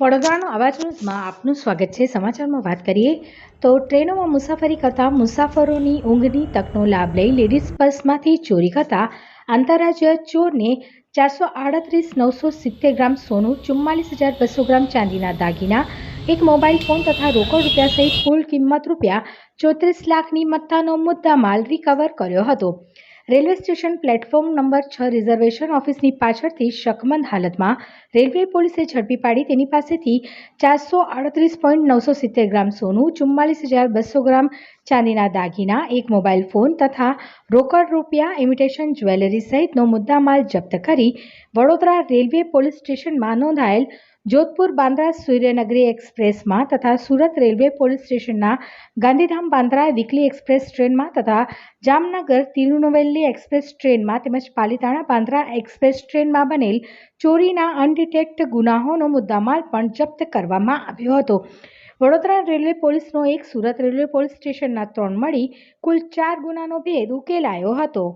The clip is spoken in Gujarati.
વડોદરાનો અવાજ ન્યૂઝમાં આપનું સ્વાગત છે. સમાચારમાં વાત કરીએ તો ટ્રેનોમાં મુસાફરી કરતા મુસાફરોની ઊંઘની તકનો લાભ લઈ લેડીઝ બસમાંથી ચોરી કરતા આંતરરાજ્ય ચોરને ચારસો આડત્રીસ નવસો સિત્તેર ગ્રામ સોનું, ચુમ્માલીસ હજાર બસો ગ્રામ ચાંદીના દાગીના, એક મોબાઈલ ફોન તથા રોકડ રૂપિયા સહિત કુલ કિંમત રૂપિયા ચોત્રીસ લાખની મત્તાનો મુદ્દા માલ રિકવર કર્યો હતો. રેલવે સ્ટેશન પ્લેટફોર્મ નંબર છ રિઝર્વેશન ઓફિસની પાછળથી શકમંદ હાલતમાં રેલવે પોલીસે ઝડપી પાડી તેની પાસેથી ચારસો આડત્રીસ પોઈન્ટ નવસો સિત્તેર ગ્રામ સોનું, ચુમ્માલીસ હજાર બસો ગ્રામ ચાંદીના દાગીના, એક મોબાઈલ ફોન તથા રોકડ રૂપિયા ઇમિટેશન જ્વેલરી સહિતનો મુદ્દામાલ જપ્ત કરી વડોદરા રેલવે પોલીસ સ્ટેશનમાં નોંધાયેલ જોધપુર બાંદ્રા સૂર્યનગરી એક્સપ્રેસમાં તથા સુરત રેલવે પોલીસ સ્ટેશનના ગાંધીધામ બાંદ્રા વીકલી એક્સપ્રેસ ટ્રેનમાં તથા જામનગર તિરુનવેલ્લી એક્સપ્રેસ ટ્રેનમાં તેમજ પાલીતાણા બાંદ્રા એક્સપ્રેસ ટ્રેનમાં બનેલ ચોરીના અનડિટેક્ટ ગુનાહોનો મુદ્દામાલ પણ જપ્ત કરવામાં આવ્યો હતો. વડોદરા રેલવે પોલીસનો એક, સુરત રેલવે પોલીસ સ્ટેશનના ત્રણ મળી કુલ ચાર ગુનાનો ભેદ ઉકેલાયો હતો.